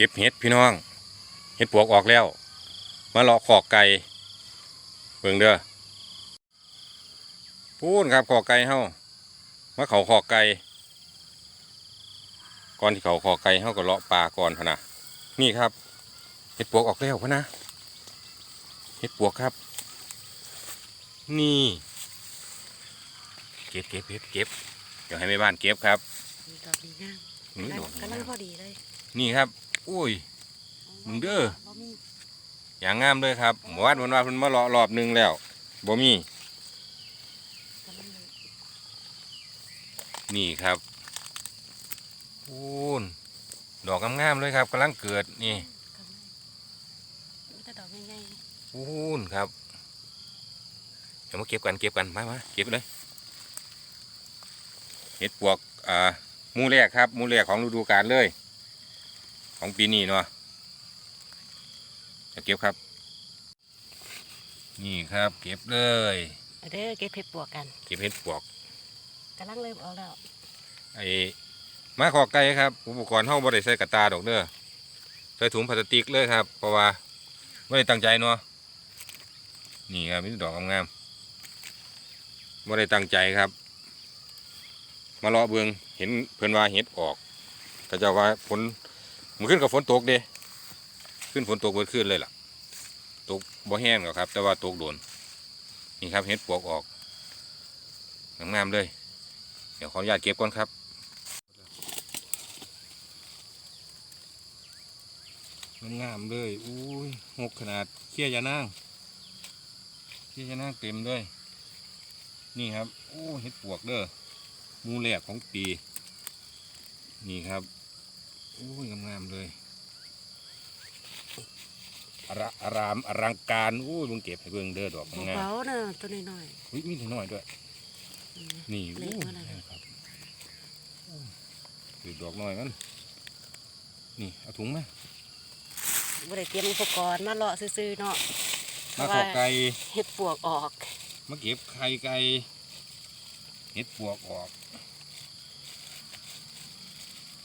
เก็บเห็ดพี่น้องเห็ดปวกออกแล้ว มาเลาะขอกไก่เบิ่งเด้อพูนครับขอกไก่เฮามาเขาขอกไก่ก่อนที่เขาขอกไก่เฮาก็เลาะปลาก่อนพะนะนี่ครับเห็ดปวกออกแล้วพะนะเห็ดปวกครับ นี่เก็บเก็บเก็บเก็บเดี๋ยวให้แม่บ้านเก็บครับมีดอกดีงามนี่ดอกกำลังพอดีเลย นี่ครับ อุ้ยมึงเด้อบ่มีอย่างงามเลยครับหมอวัดวันว่าเพิ่นมาเลาะรอบหนึงแล้วบ่มีกำลังเลยนี่ครับพูนดอกงามๆเลยครับกำลังเกิดนี่กำลังมีแต่ดอกใหญ่พูนครับเดี๋ยวมาเก็บกันเก็บกันมามาเก็บเลยเห็ดปวกอ่าหมูแรกครับหมูแรกของฤดูกาลเลย ของปีนี้เนาะจะเก็บครับ นี่ครับ เก็บเลยๆเอาเด้อเก็บเห็ดปวกกัน เก็บเห็ดปวกกำลังเริ่มออกแล้วไอ้มาขอไก่ครับ อุปกรณ์เฮาบ่ได้ใส่กระตาดอกเด้อใส่ถุงพลาสติกเลยครับ เพราะว่าบ่ได้ตั้งใจเนาะนี่ครับมีดอกงามๆบ่ได้ตั้งใจครับ มาเลาะเบืองเห็นเพิ่นว่าเห็ดออกก็จะว่าฝน มันขึ้นกับฝนตกเด้ขึ้นฝนตกเบิดขึ้นเลยล่ะ ตกบ่แห้งหรอกครับ แต่ว่าตกโดน นี่ครับเห็ดปวกออกงามๆเลย เดี๋ยวขออนุญาตเก็บก่อนครับงามๆเลยอุ้ยหกขนาดเขี้ยยานางเขี้ยยานางเต็มเลยนี่ครับโอ้เห็ดปวกเด้อมูแรกของปี นี่ครับ อ้ยงามๆเลยอระอารามอลังการโอ้ยลุงเก็บให้เบิ่งเด้อดอกงามเบาๆนะตัวน้อยๆอุ้ยมีนิดหน่อยด้วย ๆนี่นี่เล็อู้กมาเลยครับดูดอกหน่อยมันนี่เอาถุงมาบ่ได้เตรียมอุปกรณ์มาเลาะซื่อๆเนาะมาขอไก่เห็ดปวกออกมาเก็บไข่ไก่เห็ดปวกออก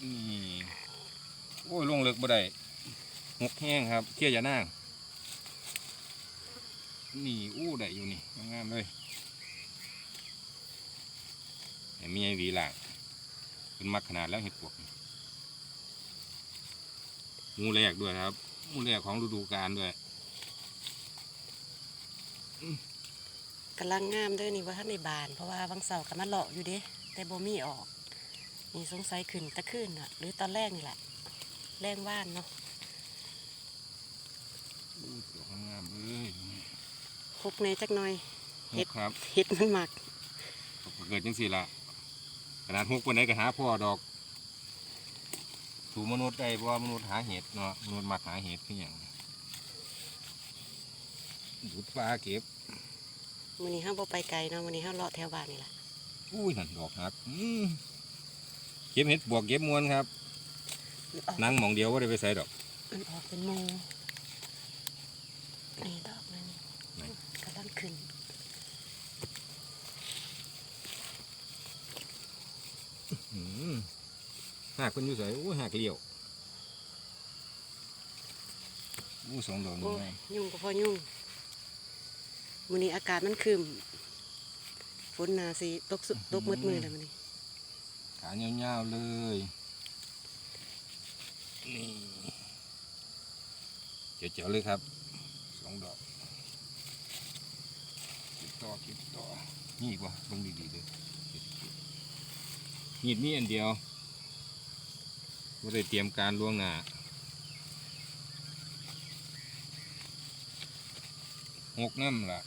นี่ โอ้ยลงเลิกบ่ได้หกแห้งครับเคี่ยยานางนี่อู้ได้อยู่นี่งามเลยเห็นมีไอวีหล่างเป็นมักขนาดแล้วเห็ดปวกมูแรกด้วยครับมูแรกของฤดูกาลด้วยกำลังงามด้อนี่ว่าท่านในบาน เพราะว่าบางเสาร์ก็มาเลาะอยู่เด้แต่บ่มีออก นี่สงสัยขึ้นตะขึ้นอะ หรือตอนแรกนี่แหละ แรงว่านเนาะอู้ดอกงามๆเลยคุกในจักหน่อย เห็ดครับเห็ดมันหมักเกิดจังสี่ละขนาดฮุกวันไหนก็หาพ่อดอกถูกมนุษย์ได้เพราะว่ามนุษย์หาเห็ดเนาะมนุษย์มักหาเห็ดคืออย่างดูดปลาเก็บมื้อนี้ห้าบ่ไปไกลเนาะมื้อนี้ห้าเลาะแถวบ้านนี่แหละอุ้ยนั่นดอกหักอืมเก็บเห็ดบวกเก็บมวนครับออก นั่งหมองเดียวว่าได้ไปใส่ดอกมันออกเป็นหมูนี่ดอกมันไหนกำลังขึ้นอืมหักคนอยู่ใส่อู้หักเลี้ยวอู้สองดอกนี่โอ้ไงยยุ่งก็พอยุ่งมื้อนี้อากาศมันครึมฝนน่าสิตกสุตกมืดมือแล้วมื้อนี้ขายาวๆเลย นี่เจ๋วๆเลยครับสองดอกเก็บต่อเก็บต่อนี่อีกว่าเบิ่งดีๆเลยหีดมีอันเดียวว่าได้เตรียมการล่วงหน้าหกน้ำล่ะ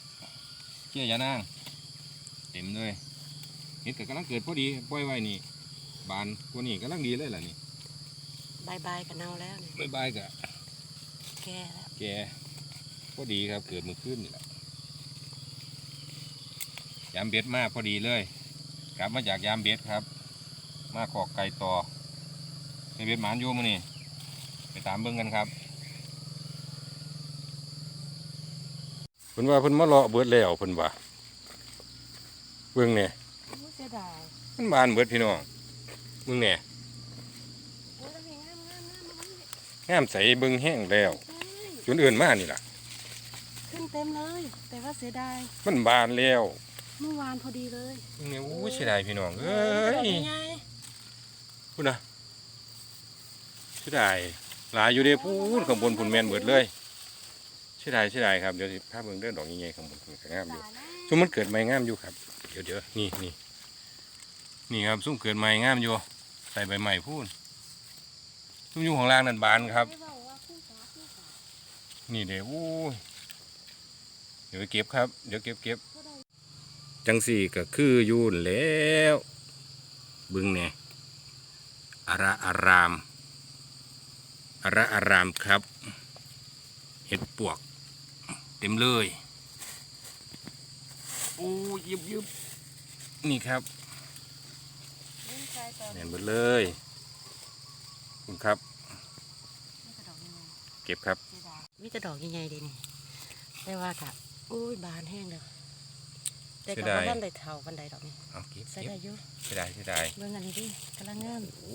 เชี่ยยานางเต็มเลยเห็ดก็กำลังเกิดพอดีปล่อยไว้นี่บานกว่านี้กำลังดีเลยล่ะนี่ บายบายกับเนาแล้วนี่บายบายกะแก่แล้วแกพอดีครับเกิดมือขึ้นนี่แหละยามเบ็ดมากพอดีเลยกลับมาจากยามเบ็ดครับ มาขอกไก่ต่อไปเบ็ดหมานอยู่มื้อนี่ไปตามเบิ่งกันครับเพิ่นว่าเพิ่นมาเลาะเบิดแล้วเพิ่นว่าเบิ่งเนี่ยเสียดายมันบานเบิดพี่น้องเบิ่งเนี่ย โอ้ยแล้วนี่ งามงามงามมางามใสเบิ่งแห้งแล้วจนอื่นมานี่ล่ะ ขึ้นเต็มเลย แต่ว่าเสียดาย มันบานแล้ว เมื่อวานพอดีเลยนี่โอ้ยเสียดายพี่น้องเอ้ยไงพูดนะเสียดายหลายอยู่เด้พูดข้างบนพุ่นแม่นเบิดเลยเสียดายเสียดายครับเดี๋ยวสิพาเบิ่งเด้อดอกใหญ่ๆข้างบนพุ่นก็งามอยู่ซุมมันเกิดใหม่งามอยู่ครับ เดี๋ยวเดี๋ยวนี่นี่นี่ครับซุมเกิดใหม่งามอยู่ใส่ใบใหม่พูน ซุมอยู่ของล่างนั่นบานครับ นี่เดี๋ยวโอ้ยเดี๋ยวไปเก็บครับ เดี๋ยวเก็บเก็บจังสี่ก็คืออยูนนแล้วบึงเนี่ยอาระอารามอาระอารามครับ เห็ดปวก เต็มเลยโอ้ยยิบยิบนี่ครับแน่นหมดเลยขอบคุณครับ เก็บครับมีแต่ดอกใหญ่ๆดีนี่แต่ว่ากะอุ้ยบานแห้งเลยแต่เสีก็ยดายบ่ทันได้เท่าบันไดดอกนี่เอาเก็บใส่เก็บได้อยู่เสียดายเสียดายเบิ่งอันนี้ดิกำลังงามโอ้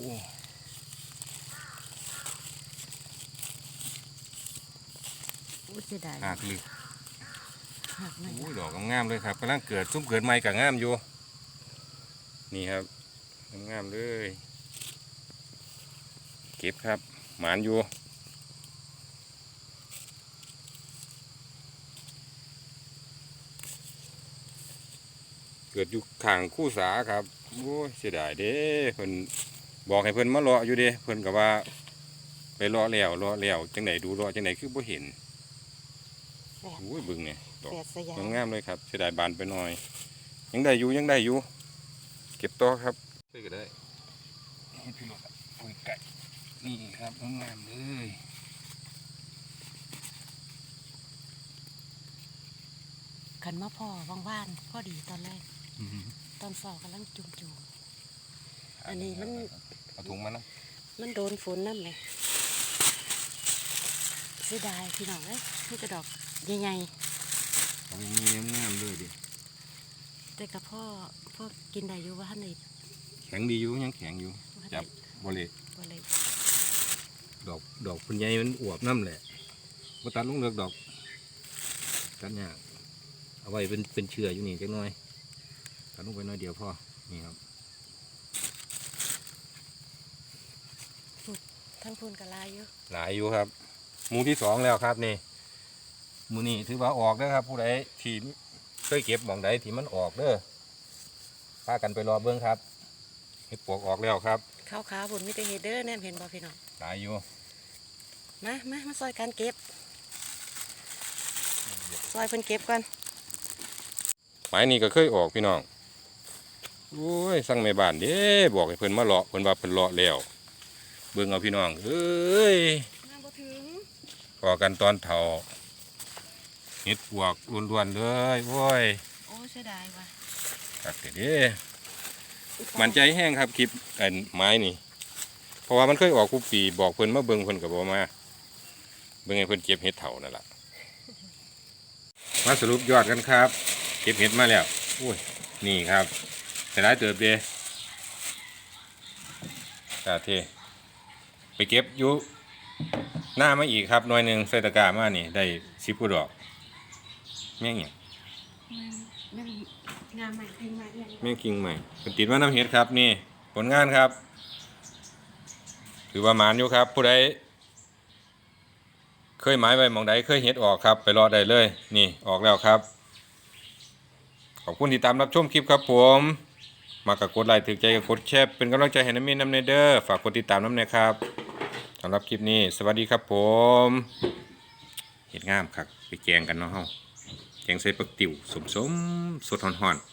อุ้ยเสียดายหักลึกหักไหมโอ้ยดอกงามๆเลยครับกำลังเกิดซุ้มเกิดใหม่กับงามอยู่นี่ครับงามๆเลย เก็บครับ หมานอยู่ กิดอยู่ข้างคู่สาครับโอ้ยเสียดายเด้เพิ่นบอกให้เพิ่นมารออยู่เด้เพิ่นก็ว่า ไปรอแล้วรอแล้วจังไหนดูรอจังไหนคือบ่เห็นแปดโอ้ยเบึงเนี่ยดอกแปดสยามยังงามเลยครับเสียดายบานไปหน่อย ยังได้อยู่ยังได้อยู่เก็บต่อครับช่วยก็ได้ให้พี่รถโอ้ยไก่นี่ครับงามเลยขันมาพ่อว่างๆพอดีตอนแรก ตอนสอบกำลังจุ่มอันนี้มันเอาถุงมานะๆมันโดนฝนนั่นเลยเสียดายพี่น้องเอ้ยมีแต่ดอกใหญ่เอาอย่างนี้งามเลยดิๆแต่กับพ่อพ่อกินได้อยู่ว่าท่านในแข็งดีอยู่ยังแข็งอยู่ว่าจัท่าบนบริบ่เลยดอกดอกคุณยายมันอวบน้ำแหละมาตัดลงเลือกดอกตัดยากเอาไว้เป็นเป็นเชื่ออยู่นี่จักหน่อย ตัดลงไปหน้อยเดียวพอ นี่ครับทั้งพูนกับลายอยู่หลายอยู่ครับหมูที่สองแล้วครับนี่หมูนี่ถือว่าออกเด้อครับ ผู้ใดที่เคยเก็บหมองใดที่มันออกเด้อพากันไปรอเบิ้งครับเห็ดปวกออกแล้วครับ ขาวขาวๆผลมีแต่เฮดเดอร์แนมเห็นบ่พี่น้องหลายอยู่มามามาซอยการเก็บ ซอยเพิ่นเก็บก่อนไม้นี่ก็เคยออกพี่น้อง โอ้ยสั่งแม่บ้านเด้บอกให้เพิ่นมาเลาะเพิ่นว่าเพิ่นเลาะแล้วเบิ่งเอาพี่น้องเอ้ยมาบ่ถึงพอกันตอนเฒ่าเห็ดปวกล้วนๆเลยโอ้ยโอ้เสียดายว่ะคักเด้มันใจแห้งครับคลิปไอ้ไม้นี่ เพราะว่ามันเคยออกกูปีบอกเพิ่นมาเบิ่งเพิ่นก็บ่มาเบิ่งให้เพิ่นเก็บเห็ดเฒ่านั่นล่ะมาสรุปยอดกันครับ เก็บเห็ดมาแล้วอุ้ยนี่ครับ แต่ได้เติบเด้กาเทไปเก็บยู่หน้ามาอีกครับหน่อยหนึ่งใส่ตะกร้ามานี่ ได้10กว่าดอกแม่งหยังแม่นงามใหม่จริงมาเนี่ยแม่งกิ่งใหม่เป็นติดว่าน้ำเห็ดครับ นี่ ผลงานครับ ถือว่าหมานอยู่ครับ ผู้ใดเคยหมายไว้มองใดเคยเห็ดออกครับ ไปรอได้เลย นี่ออกแล้วครับ ขอบคุณที่ตามรับชมคลิปครับผม มากกกดไลค์ถือใจกับกดแชร์เป็นกำลังใจให้น้ำมีน้ำเนเดอร์ฝากกดติดตามน้ำเนยครับสำหรับคลิปนี้ สวัสดีครับผมเห็ดงามครับไปแกงกันเนาะเฮาแกงใส่ปักติ๋วสมสมสดหอนๆ